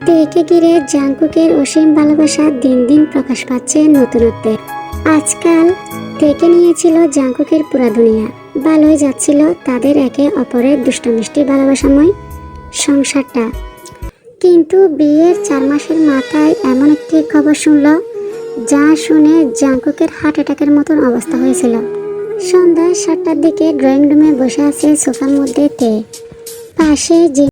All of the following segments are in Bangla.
তেকে ঘিরে জাংকুকের অসীম ভালোবাসা দিন দিন প্রকাশ পাচ্ছে নতুনত্বে। আজকাল তেকে নিয়েছিল জাংকুকের পুরা দুনিয়া। ভালোই যাচ্ছিল তাদের একে অপরের দুষ্টমিষ্টি ভালোবাসাময় সংসারটা। কিন্তু বিয়ের চার মাসের মাথায় এমন একটি খবর শুনল, যা শুনে জাংকুকের হার্ট অ্যাটাকের মতন অবস্থা হয়েছিল। সন্ধ্যা সাতটার দিকে ড্রয়িং রুমে বসে আছে সোফার মধ্যে তে। পাশে যে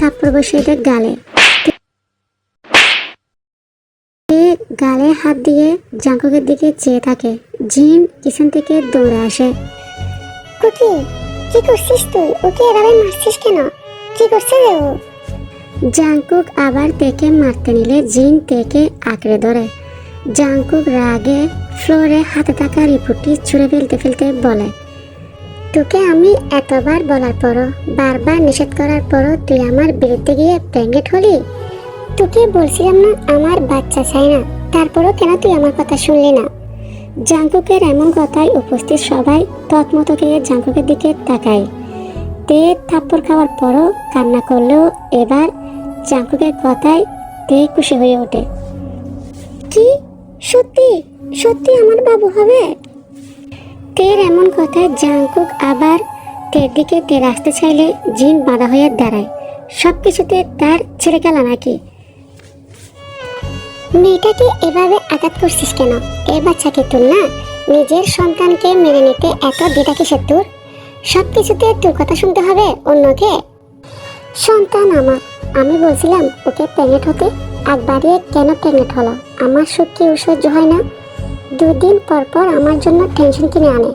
থাপ্পড় বসে দেয় গালে। গালে হাত দিয়ে জাঙ্কুকের দিকে চেয়ে থাকে। জিন কিচেন থেকে দৌড়ে আসে। কুকি কি করছিস তুই? ওকে এভাবে মারছিস কেন? কি করছে রে ও? জাংকুক আবার তেকে মারতে নিলে জিন তেকে আঁকড়ে ধরে। জাংকুক রাগে ফ্লোরে হাতে থাকা রিপোর্টটি ছুঁড়ে ফেলতে ফেলতে বলে তোকে আমি এতবার বলার পরও, বারবার নিষেধ করার পরও তুই আমার বিরুদ্ধে গিয়ে প্রেগনেন্ট হলি? তোকে বলছিলাম না আমার বাচ্চা চাই না, তারপরও কেন তুই আমার কথা শুনলি না? জাংকুকের এমন কথায় উপস্থিত সবাই তৎমত খেয়ে জাংকুকের দিকে তাকায়। তে থাপ্পড় খাওয়ার পরও কান্না করলেও এবার জাংকুকের কথায় তে খুশি হয়ে ওঠে। কি? সত্যি? সত্যি আমার বাবু হবে? তের এমন কথা জাংকুক আবার তের দিকে তের আসতে চাইলে জিন বাধা হয়ে দাঁড়ায়। সব কিছুতে তার ছেড়ে গেল নাকি? মেয়েটাকে এভাবে আঘাত করছিস কেন? এ বাচ্চাকে তোর না? নিজের সন্তানকে মেনে নিতে এত দ্বিধা কিসের তোর? সব কিছুতে তোর কথা শুনতে হবে অন্যকে। সন্তান আমার আমি বলছিলাম ওকে প্রেগনেন্ট হতে। একবারে কেন প্রেগনেন্ট হলো? আমার সুখ কি সহ্য হয় না? দুদিন পর পর আমার জন্য টেনশন কিনে আনে।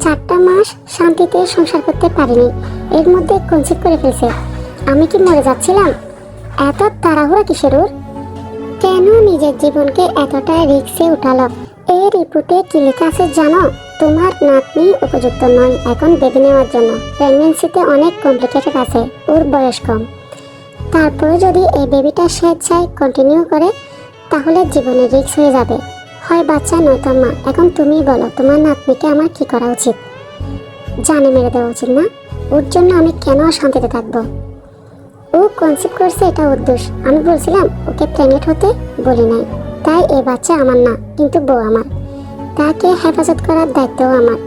চারটা মাস শান্তিতে সংসার করতে পারিনি। এর মধ্যে কনসিভ করে ফেলছে। আমি কি মরে যাচ্ছিলাম? এত তাড়াহুড়া কিসের ওর? কেন নিজের জীবনকে এতটা রিক্সে উঠালো? এই রিপোর্টে কি লেখা আছে জানো? তোমার নাতনি উপযুক্ত নয় এখন বেবি নেওয়ার জন্য। প্রেগনেন্সিতে অনেক কমপ্লিকেটেড আছে। ওর বয়স কম। তারপরে যদি এই বেবিটা স্বেচ্ছায় কন্টিনিউ করে, তাহলে জীবনে রিক্স হয়ে যাবে। হয় বাচ্চা নয়তো মা। এখন তুমি বলো, তোমার নাতনিকে আমার কি করা উচিত? জানে মেরে দেওয়া উচিত না। ওর জন্য আমি কেন শান্তিতে থাকব? ও কনসেপ্ট করছে এটা ওর দোষ। আমি বলছিলাম, ওকে প্রেগনেন্ট হতে বলি নাই। তাই এ বাচ্চা আমার না, কিন্তু বউ আমার। তাকে হেফাজত করার দায়িত্বও আমার।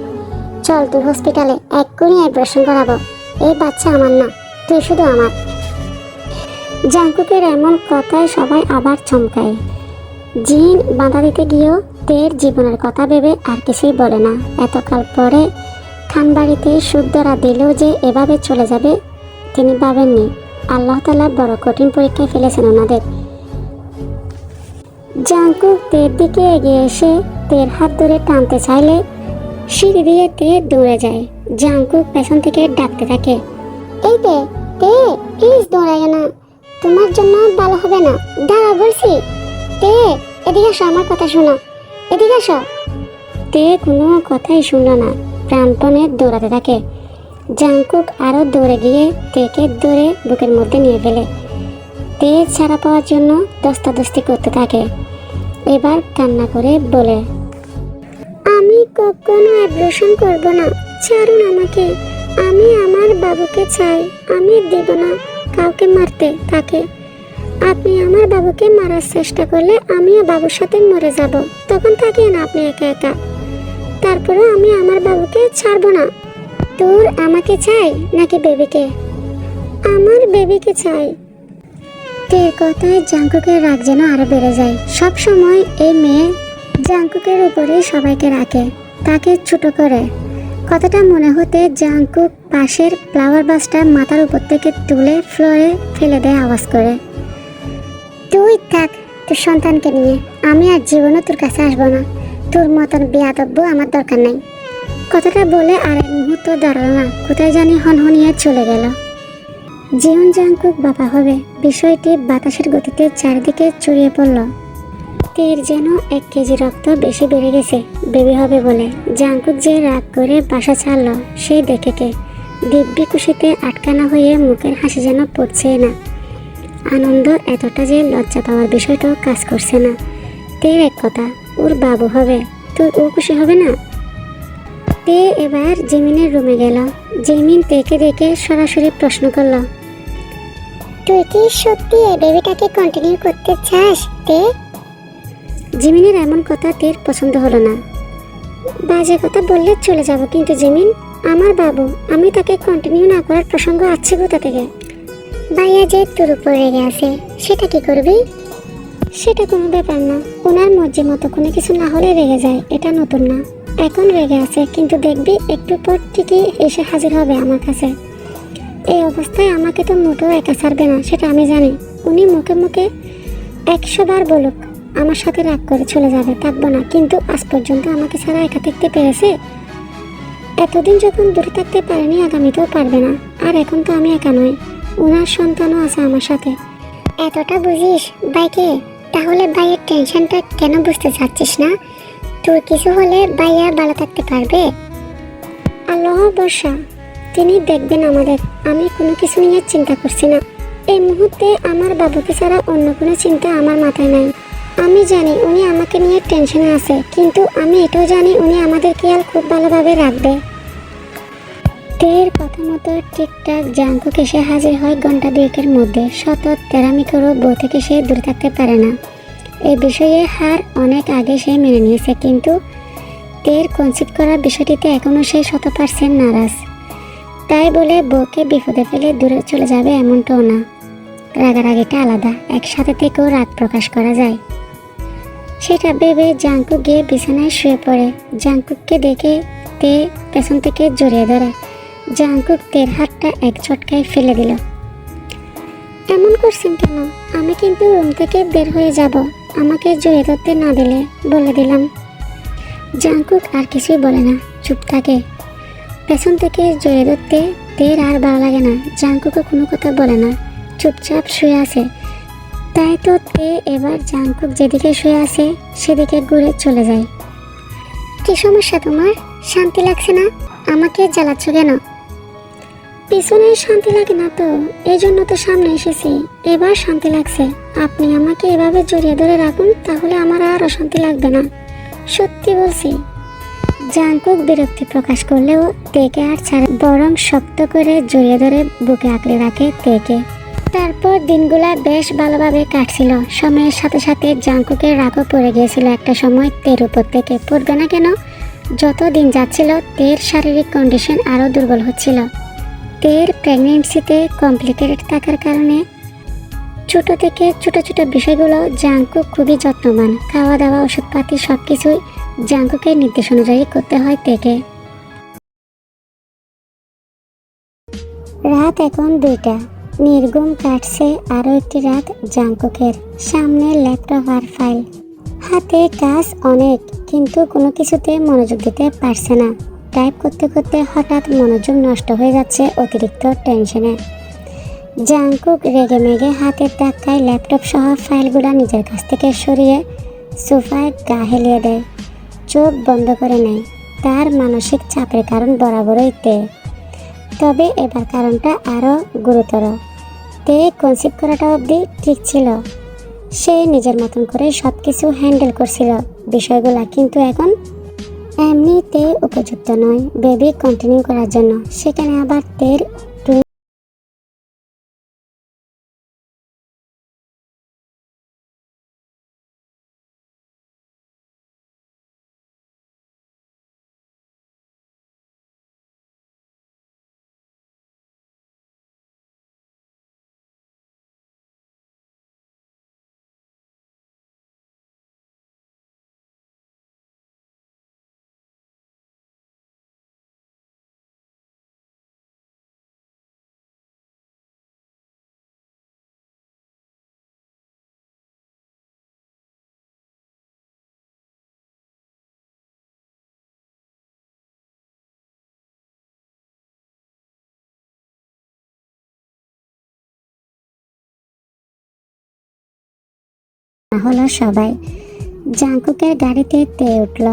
চল তুই হসপিটালে এক এক্ষুনি অপারেশন করাবো। এই বাচ্চা আমার না, তুই শুধু আমার। জাংকুকের এমন কথায় সবাই আবার চমকায়। জিন বাধা দিতে গিয়েও তের জীবনের কথা ভেবে আর কিছুই বলে না। এতকাল পরে খানবাড়িতে সুখ ধরা দিলেও যে এভাবে চলে যাবে, তিনি ভাবেননি। আল্লাহ তালা বড় কঠিন পরীক্ষায় ফেলেছেন ওনাদের। জাংকুক তের দিকে এগিয়ে এসে তের হাত ধরে টানতে চাইলে সিঁড়ি দিয়ে তে দৌড়ে যায়। জাংকুক পেছন থেকে ডাকতে থাকে, এই তে তে, প্লিজ দৌড়াইও না। তোমার জন্য ভালো হবে না। দাঁড়া বলছি। তে, এদিকে আসো, আমার কথা শোনো। এদিকে আসো। তে কোনো কথাই শুনল না। প্রাণপণে দৌড়াতে থাকে। জাংকুক আরও দৌড়ে গিয়ে তেকে দৌড়ে বুকের মধ্যে নিয়ে ফেলে। তে ছাড়া পাওয়ার জন্য দস্তাদস্তি করতে থাকে। এবার কান্না করে বলে, আমি কখনো অ্যাব্রেশন করব না। ছাড়ুন আমাকে। আমি আমার বাবুকে চাই। আমি দেব না কাউকে মারতে তাকে। আপনি আমার বাবুকে মারার চেষ্টা করলে আমিও বাবুর সাথে মরে যাব। তখন থাকিয়ে না আপনি একা একা। তারপরেও আমি আমার বাবুকে ছাড়বো না। তোর আমাকে চাই নাকি বেবিকে? আমার বেবিকে চাই। তের কথায় জাংকুকের রাগ যেন আরও বেড়ে যায়। সব সময় এই মেয়ে জাংকুকের উপরেই সবাইকে রাখে, তাকে ছোট করে। কথাটা মনে হতে জাংকুক পাশের ফ্লাওয়ার বাসটা মাথার উপর থেকে তুলে ফ্লোরে ফেলে দেয় আওয়াজ করে। তুই থাক, তোর সন্তানকে নিয়ে। আমি আর জীবনে তোর কাছে আসব না। তোর মতন বিয়াদব্য আমার দরকার নাই। কথাটা বলে আর এক মুহূর্ত দাঁড়াল না। কোথায় জানি হনহনিয়ে চলে গেল। জীবন জাংকুক বাবা হবে। বিষয়টি বাতাসের গতিতে চারিদিকে ছড়িয়ে পড়ল। তের যেন এক কেজি রক্ত বেশি বেড়ে গেছে। বেবি হবে বলে। জাংকুক যে রাগ করে বাসা ছাড়ল, সেই দেখে কে। দিব্যি খুশিতে আটকানা হয়ে মুখের হাসি যেন পড়ছে না। আনন্দ এতটা যে লজ্জা পাওয়ার বিষয়টাও কাজ করছে না। তের এক কথা, ওর বাবু হবে, তো ও খুশি হবে না? তে এবার জেমিনের রুমে গেল। জেমিন তেকে দেখে সরাসরি প্রশ্ন করল, তুই কি সত্যি এই বেবিটাকে কন্টিনিউ করতে চাস, তে? জিমিনের এমন কথা তের পছন্দ হলো না। বাজে কথা বললে চলে যাব কিন্তু জিমিন, আমার বাবু, আমি তাকে কন্টিনিউ না করার প্রসঙ্গ আছে কোথা থেকে? ভাইয়া যে তোর উপর রেগে আছে, সেটা কি করবি? সেটা কোনো ব্যাপার না। ওনার মর্জি মতো কোনো কিছু না হলে রেগে যায়, এটা নতুন না। এখন রেগে আছে, কিন্তু দেখবি একটু পর ঠিকই এসে হাজির হবে আমার কাছে। এই অবস্থায় আমাকে তো মোটেও একা ছাড়বে না, সেটা আমি জানি। উনি মুখে মুখে একশো বার বলুক, আমার সাথে রাগ করে চলে যাবে, থাকব না। কিন্তু আজ পর্যন্ত আমাকে ছাড়া একা থাকতে পেরেছে? এতদিন যখন দূরে থাকতে পারেনি, আগামীতেও পারবে না। আর এখন তো আমি একা নই। ওনার সন্তানও আছে আমার সাথে। এতটা বুঝিস? বাইকে? তাহলে ভাইয়ের টেনশনটা কেন বুঝতে চাচ্ছিস না? তোর কিছু হলে ভাইয়া ভালো থাকতে পারবে। আল্লাহ বর্ষা তিনি দেখবেন আমাদের। আমি কোনো কিছু নিয়ে চিন্তা করছি না। এই মুহূর্তে আমার বাবুকে ছাড়া অন্য কোনো চিন্তা আমার মাথায় নাই। আমি জানি উনি আমাকে নিয়ে টেনশনে আছে কিন্তু আমি এটাও জানি উনি আমাদের খেয়াল খুব ভালোভাবে রাখবে। তের কথা মতো ঠিকঠাক জাঙ্কুক এসে হাজির হয় ঘণ্টা দুয়েকের মধ্যে। সতত তেরামি করেও বউ থেকে সে দূরে থাকতে পারে না। এই বিষয়ে হার অনেক আগে সে মেনে নিয়েছে, কিন্তু তের কনসিভ করার বিষয়টিতে এখনও সে শত পার্সেন্ট নারাজ। তাই বলে বউকে বিপদে ফেলে দূরে চলে যাবে এমনটাও না। রাগারাগিটা আলাদা, একসাথে থেকেও রাগ প্রকাশ করা যায়। সেটা ভেবে জাঙ্কুক গিয়ে বিছানায় শুয়ে পড়ে। জাঙ্কুককে দেখে তে পেছন থেকে জড়িয়ে ধরে। জাঙ্কুক তের হাতটা এক চটকায় ফেলে দিল। এমন করছেন কেন? আমি কিন্তু রুম থেকে বের হয়ে যাব। আমাকে জড়িয়ে ধরতে না দিলে, বলে দিলাম। জাঙ্কুক আর কিছুই বলে না, চুপ থাকে। পেছন থেকে জড়িয়ে ধরতে তের আর ভালো লাগে না। জাঙ্কুকও কোনো কথা বলে না, চুপচাপ শুয়ে আছে। তাই তো তে এবার জাঙ্কুক যেদিকে শুয়ে আছে, সেদিকে ঘুরে চলে যায়। কি সমস্যা তোমার? শান্তি লাগছে না? আমাকে জ্বালাচ্ছ কেন? পিছনে শান্তি লাগে না তো এই জন্য তো সামনে এসেছি। এবার শান্তি লাগছে। আপনি আমাকে এভাবে জড়িয়ে ধরে রাখুন, তাহলে আমার আর অশান্তি লাগবে না। সত্যি বলছি। জাঙ্কুক বিরক্তি প্রকাশ করলেও তেকে আর ছাড়ে বরং শক্ত করে জড়িয়ে ধরে বুকে আঁকড়ে রাখে তেকে। তারপর দিনগুলা বেশ ভালোভাবে কাটছিল। সময়ের সাথে সাথে জাঙ্কুকের রাগও পড়ে গিয়েছিল একটা সময় তের উপর থেকে। পড়বে না কেন? যত দিন যাচ্ছিল, তের শারীরিক কন্ডিশন আরও দুর্বল হচ্ছিল। তের প্রেগনেন্সিতে কমপ্লিকেটেড থাকার কারণে ছোট থেকে ছোট ছোট বিষয়গুলো জাঙ্কুক খুবই যত্নবান। খাওয়া দাওয়া ওষুধপাতি সব কিছুই জাঙ্কুকের নির্দেশ অনুযায়ী করতে হয় তেকে রাত এখন দুইটা। নির্গুম কাটছে আরও একটি রাত জাঙ্কুকের সামনে ল্যাপটপ আর ফাইল হাতে কাজ অনেক, কিন্তু কোনো কিছুতে মনোযোগ দিতে পারছে না। টাইপ করতে করতে হঠাৎ মনোযোগ নষ্ট হয়ে যাচ্ছে অতিরিক্ত টেনশনে। জাঙ্কুক রেগে মেগে হাতের ধাক্কায় ল্যাপটপ সহ ফাইলগুলো নিজের কাছ থেকে সরিয়ে সোফায় গা হেলিয়ে দেয়। চোখ বন্ধ করে নেয়। তার মানসিক চাপের কারণ বরাবরই তে। তবে এবার কারণটা আরও গুরুতর। তে কনসিভ করাটা অবধি ঠিক ছিল। সে নিজের মতন করে সব কিছু হ্যান্ডেল করছিল। বিষয়গুলা কিন্তু এখন এমনিতে উপযুক্ত নয়। বেবি কন্টিনিউ করার জন্য। সেখানে আবার তের হলো সবাই। জাঙ্কুকের গাড়িতে তে উঠল।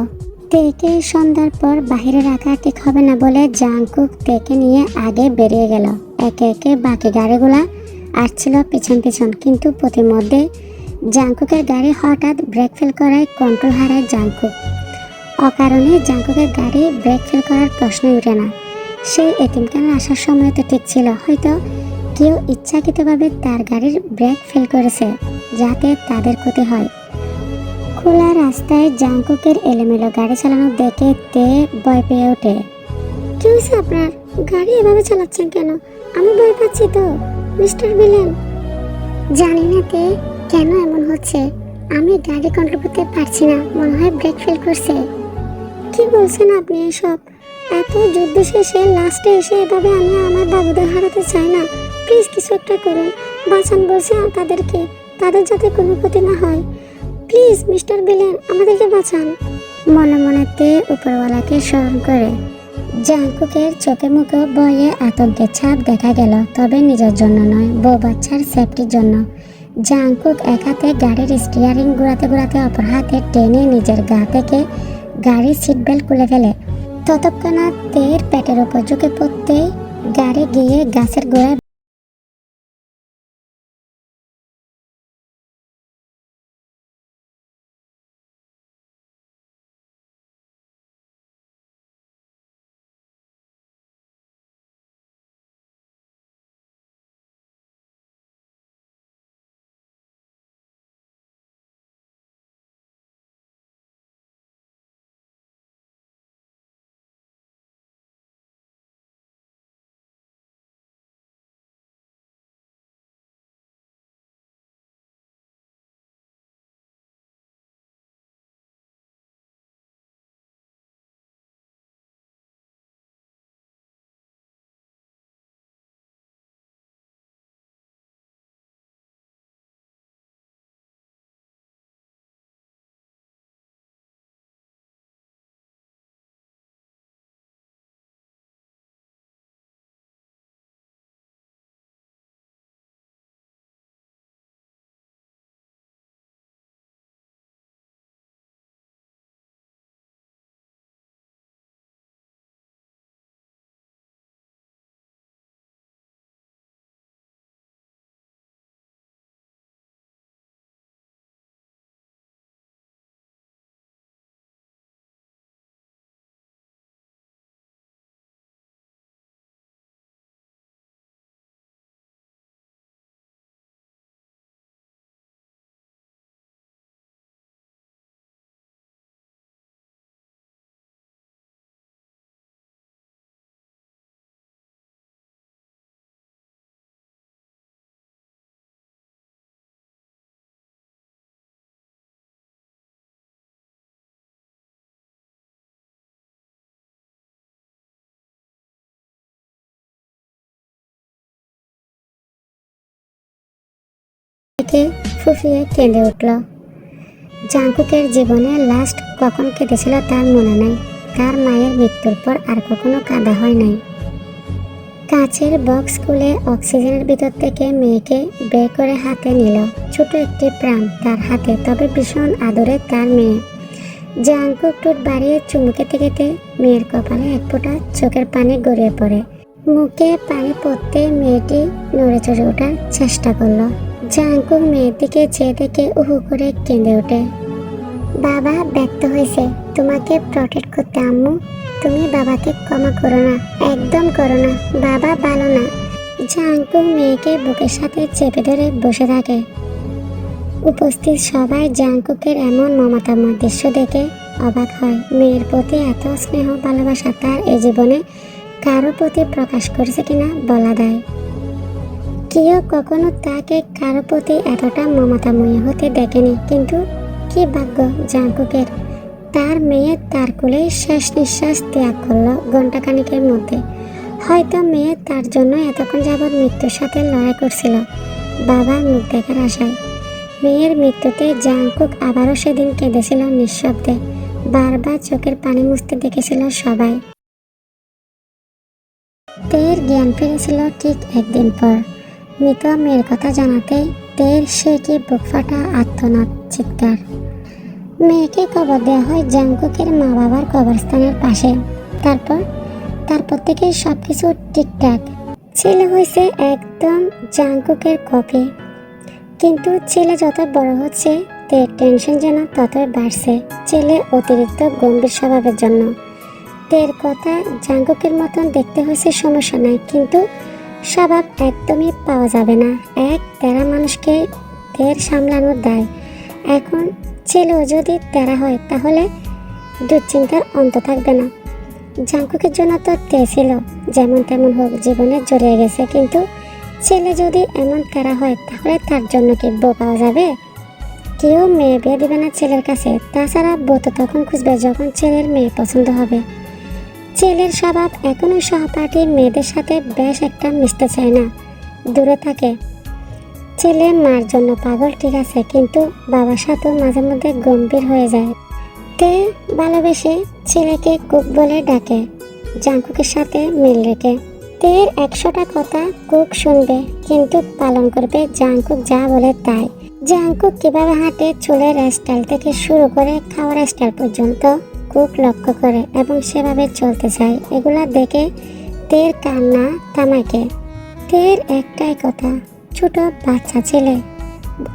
তেকে সন্ধ্যার পর বাহিরে রাখা ঠিক হবে না বলে জাঙ্কুক তেকে নিয়ে আগে বেরিয়ে গেল। একে একে বাকি গাড়িগুলা আসছিল পিছন পিছন। কিন্তু প্রতিমধ্যে জাংকুকের গাড়ি হঠাৎ ব্রেক ফেল করায় কন্ট্রোল হারায় জাংকুক অকারণে জাংকুকের গাড়ি ব্রেক ফেল করার প্রশ্নই উঠে না। সেই এতিমখানায় আসার সময় তো ঠিক ছিল, হয়তো কেউ ইচ্ছাকৃতভাবে তার গাড়ির ব্রেক ফেল করেছে। যাতে তাদের ক্ষতি হয়। খোলা রাস্তায় জাংকুকের এলোমেলো গাড়ি চালানো দেখে তে ভয় পেয়ে ওঠে। কি হয়েছে আপনার? গাড়ি এভাবে চালাচ্ছেন কেন? আমি ভয় পাচ্ছি তো, মিস্টার বিলেন জানি না তে, কেন এমন হচ্ছে? আমি গাড়ি কন্ট্রোল করতে পারছি না, মনে হয় ব্রেক ফেল করছে। কি বলছেন আপনি এসব? এত যুদ্ধ শেষে লাস্টে এসে এভাবে আমি আমার বাবুদের হারাতে চাই না। প্লিজ কিছু একটা করুন। বাঁচান বলছে তাদেরকে। তাদের যাতে কোনো ক্ষতি না হয়। প্লিজ, মিস্টার বিলেন আমাদেরকে বাঁচান। মনে মনেতে উপরওয়ালাকে স্মরণ করে জাঙ্কুকের চোখে মুখে ভয়ে আতঙ্কের ছাপ দেখা গেল, তবে নিজের জন্য নয়, বউ বাচ্চার সেফটির জন্য। জাঙ্কুক এক হাতে গাড়ির স্টিয়ারিং ঘোরাতে ঘোরাতে অপর হাতে টেনে নিজের গা থেকে গাড়ির সিট বেল্ট খুলে ফেলে। ততক্ষণাৎ তের পেটের উপর ঝুঁকে পড়তেই গাড়ি গিয়ে গাছের গোড়ায় থেকে ফুফিয়ে কেঁদে উঠল। জাঙ্কুকের জীবনে লাস্ট কখন কেঁদেছিল তার মনে নাই। তার মায়ের মৃত্যুর পর আর কখনো কাঁদা হয় নাই। কাঁচের বক্স খুলে অক্সিজেনের ভিতর থেকে মেয়েকে বের করে হাতে নিল। ছোট একটি প্রাণ তার হাতে, তবে ভীষণ আদরে তার মেয়ে। জাঙ্কুক টুট বাড়িয়ে চুমু খেতে খেতে মেয়ের কপালে এক ফোঁটা চোখের পানি গড়িয়ে পড়ে। মুখে পানি পড়তে মেয়েটি নড়ে চড়ে ওঠার চেষ্টা করল। জাঙ্কুক মেয়ের দিকে চেয়ে দেখে উহু করে কেঁদে ওঠে। বাবা ব্যক্ত হয়েছে, তোমাকে প্রটেক্ট করতে আম্মু। তুমি বাবাকে ক্ষমা করো না, একদম করো না, বাবা ভালো না। জাঙ্কুক মেয়েকে বুকের সাথে চেপে ধরে বসে থাকে। উপস্থিত সবাই জাঙ্কুকের এমন মমতাময় দৃশ্য দেখে অবাক হয়। মেয়ের প্রতি এত স্নেহ ভালোবাসা তার এ জীবনে কারও প্রতি প্রকাশ করেছে কিনা বলা দেয় কেউ কখনো তাকে কারও প্রতি এতটা মমতাময়ী হতে দেখেনি। কিন্তু কি ভাগ্য, জাঙ্কুকের। তার মেয়ে তার কোলে শেষ নিঃশ্বাস ত্যাগ করল ঘণ্টাখানিকের মধ্যে। হয়তো মেয়ে তার জন্য এতক্ষণ যাবৎ মৃত্যুর সাথে লড়াই করছিল। বাবার মুখ দেখার আশায়। মেয়ের মৃত্যুতে জাংকুক আবারও সেদিন কেঁদেছিল নিঃশব্দে। বারবার চোখের পানি মুছতে দেখেছিল সবাই। তের জ্ঞান ফিরেছিল ঠিক একদিন পর। মৃত মেয়ের কথা জানাতেই তের সে কি বুক ফাটা আত্মনাদ চিৎকার। মেয়েকে কবর দেওয়া হয় জাংকুকের মা বাবার কবরস্থানের পাশে। তারপর তারপর থেকে সব কিছু ঠিকঠাক। ছেলে হয়েছে একদম জাংকুকের কপি। কিন্তু ছেলে যত বড় হচ্ছে তের টেনশন যেন ততই বাড়ছে। ছেলে অতিরিক্ত গম্ভীর স্বভাবের জন্য। তের কথা জাঙ্কুকের মতন দেখতে হয়েছে সমস্যা নাই, কিন্তু স্বভাব একদমই পাওয়া যাবে না। এক তেরা মানুষকে তের সামলানোর দায়। এখন ছেলেও যদি তেরা হয়, তাহলে দুশ্চিন্তার অন্ত থাকবে না। জাঙ্কুকের জন্য তো তে ছিল, যেমন তেমন হোক, জীবনে জড়িয়ে গেছে। কিন্তু ছেলে যদি এমন তেরা হয়, তাহলে তার জন্য কি বউ পাওয়া যাবে? কেউ মেয়ে বিয়ে দেবে না ছেলের কাছে। তাছাড়া বউ তো তখন খুঁজবে যখন ছেলের মেয়ে পছন্দ হবে। ছেলের স্বভাব এখনও সহপাঠী মেয়েদের সাথে বেশ একটা মিশতে চায় না। দূরে থাকে। ছেলে মার জন্য পাগল, ঠিক আছে, কিন্তু বাবার সাথেও মাঝে মধ্যে গম্ভীর হয়ে যায়। তে ভালোবেসে ছেলেকে কুক বলে ডাকে জাঙ্কুকের সাথে মিল রেখে। তের একশোটা কথা কুক শুনবে, কিন্তু পালন করবে জাঙ্কুক যা বলে তাই। জাঙ্কুক কীভাবে হাঁটে চুলের স্টাইল থেকে শুরু করে খাওয়ার স্টাইল পর্যন্ত কুক লক্ষ্য করে এবং সেভাবে চলতে চায়। এগুলা দেখে তের কান্না থামাকে। তের একটাই কথা, ছোট বাচ্চা ছেলে,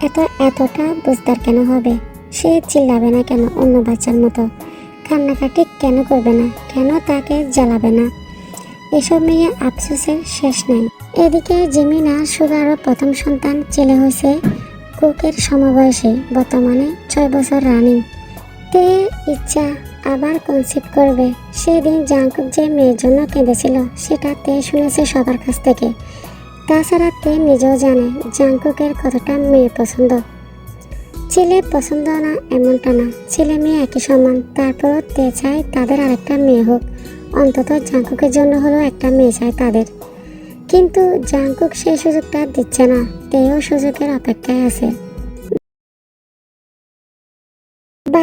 এত, এতটা বুঝদার কেন হবে? সে চিল্লাবে না কেন অন্য বাচ্চার মতো? কান্নাকাটি কেন করবে না? কেন তাকে জ্বালাবে না? এসব নিয়ে আফসোসের শেষ নেই। এদিকে জিমিনা সুগারও প্রথম সন্তান ছেলে হয়েছে কুকের সমবয়সী, বর্তমানে ছয় বছর রানিং। তে ইচ্ছা আবার কনসিভ করবে। সেদিন জাঙ্কুক যে মেয়ের জন্য কেঁদেছিল, সেটা তে শুনেছে সবার কাছ থেকে। তাছাড়া তে নিজেও জানে জাঙ্কুকের কতটা মেয়ে পছন্দ। ছেলে পছন্দ না এমনটা না। ছেলে মেয়ে একই সমান। তারপরও তে চায় তাদের আরেকটা মেয়ে হোক। অন্তত জাঙ্কুকের জন্য হলেও একটা মেয়ে চায় তাদের। কিন্তু জাঙ্কুক সেই সুযোগটা দিচ্ছে না। তেও সুযোগের অপেক্ষায় আছে।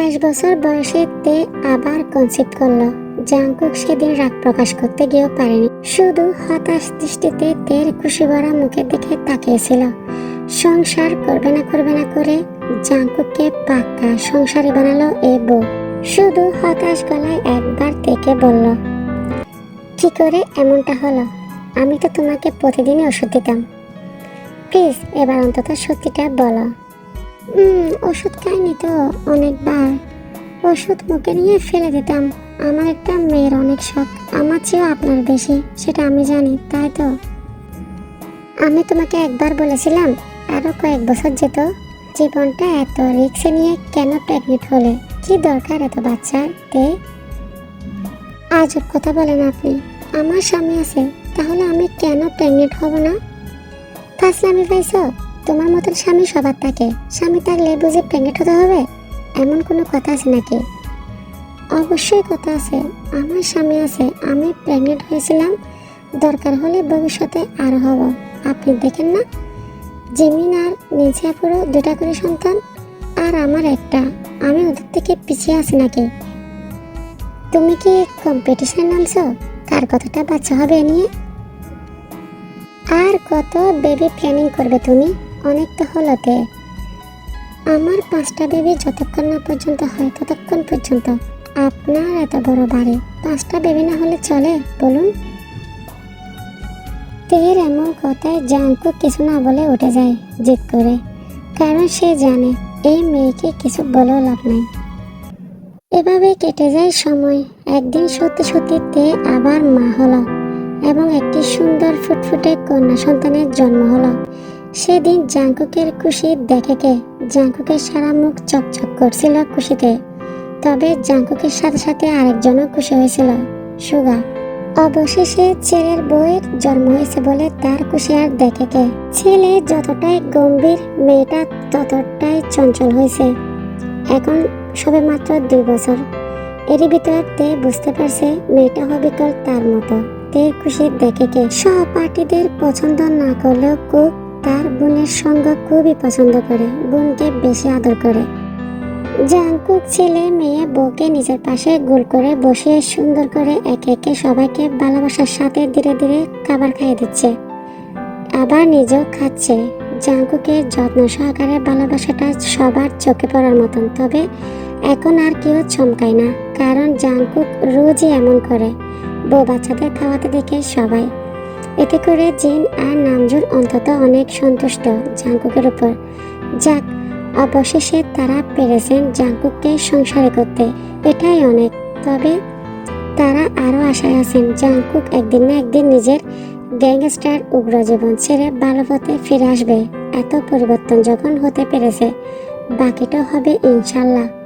বাইশ বছর বয়সে তে আবার কনসিভ করল। জাঙ্কুক সেদিন রাগ প্রকাশ করতে গিয়েও পারেনি। শুধু হতাশ দৃষ্টিতে তের খুশি ভরা মুখের দিকে তাকিয়েছিল। সংসার করবে না করবে না করে জাঙ্কুককে পাক্কা সংসারে বানালো এ বউ। শুধু হতাশ গলায় একবার থেকে বলল, কি করে এমনটা হলো? আমি তো তোমাকে প্রতিদিনই ওষুধ দিতাম। প্লিজ এবার অন্তত সত্যিটা বলো। ওষুধ খাইনি তো অনেকবার। ওষুধ মুখে নিয়ে ফেলে দিতাম। আমার একটা মেয়ের অনেক শখ। আমার চেয়েও আপনার বেশি, সেটা আমি জানি, তাই তো? আমি তোমাকে একবার বলেছিলাম, আরও কয়েক বছর যেত। জীবনটা এত রিক্সে নিয়ে কেন প্রেগনেন্ট হলে? কি দরকার এত বাচ্চার তে? আজব কথা বলেন আপনি। আমার স্বামী আছে, তাহলে আমি কেন প্রেগনেন্ট হব না? ফাসলামি পাইছো? তোমার মতন স্বামী সবার থাকে। স্বামী থাকলে বুঝে প্রেগনেন্ট হতে হবে? এমন কোনো কথা আছে নাকি? অবশ্যই কথা আছে। আমার স্বামী আছে, আমি প্রেগনেন্ট হয়েছিলাম। দরকার হলে ভবিষ্যতে আরও হব। আপনি দেখেন না? জিমিন আর নিজাপুরও দুটা করে সন্তান, আর আমার একটা। আমি ওদের থেকে পিছিয়ে আছি নাকি? তুমি কি কম্পিটিশন নামছো? কার কতটা বাচ্চা হবে নিয়ে? আর কত বেবি প্ল্যানিং করবে তুমি? অনেক তো হলো আমার পাঁচটা বেবি যতক্ষণ না পর্যন্ত হয় ততক্ষণ পর্যন্ত। আপনার এত বড় বাড়ি, পাঁচটা বেবি না হলে চলে, বলুন। তের এমন কথায় জাঙ্কু কিছু না বলে উঠে যায় জিদ করে। কারণ সে জানে, এই মেয়েকে কিছু বলেও লাভ নাই। এভাবে কেটে যায় সময়। একদিন সত্যি সত্যি তে আবার মা হলো এবং একটি সুন্দর ফুটফুটে কন্যা সন্তানের জন্ম হলো। সেদিন জাঙ্কুকের খুশি দেখে কে? জাঙ্কুকের সারা মুখ চকচক করছিল খুশিতে। তবে জাঙ্কুকের সাথে সাথে আরেকজনও খুশি হয়েছিল, সুগা। অবশেষে ছেলের বউয়ের জন্ম হয়েছে বলে তার খুশি আর দেখে কে? ছেলে যতটাই গম্ভীর, মেয়েটা ততটাই চঞ্চল হয়েছে। এখন সবে মাত্র দুই বছর। এরই ভিতরে তে বুঝতে পারছে মেয়েটা হবে কাল তার মতো। তে খুশি দেখে কে? সহপাঠীদের পছন্দ না করলেও কুক তার বোনের সঙ্গ খুবই পছন্দ করে, বোনকে বেশি আদর করে। জাংকুক ছেলে মেয়ে বউকে নিজের পাশে গোল করে বসিয়ে সুন্দর করে একে একে সবাইকে ভালোবাসার সাথে ধীরে ধীরে খাবার খাইয়ে দিচ্ছে। আবার নিজেও খাচ্ছে। জাঙ্কুকের যত্ন সহকারে ভালোবাসাটা সবার চোখে পড়ার মতন, তবে এখন আর কেউ চমকায় না, কারণ জাঙ্কুক রোজই এমন করে। বউ বাচ্চাদের খাওয়াতে দেখে সবাই এতে করে জিন আর নামজুর অন্তত অনেক সন্তুষ্ট জাঙ্কুকের উপর। যাক, অবশেষে তারা পেরেছেন জাঙ্কুককে সংসারে করতে। এটাই অনেক। তবে তারা আরও আশায় আছেন জাঙ্কুক একদিন না একদিন নিজের গ্যাংস্টার উগ্র জীবন ছেড়ে ভালো পথে ফিরে আসবে। এত পরিবর্তন যখন হতে পেরেছে, বাকিটা হবে ইনশাল্লাহ।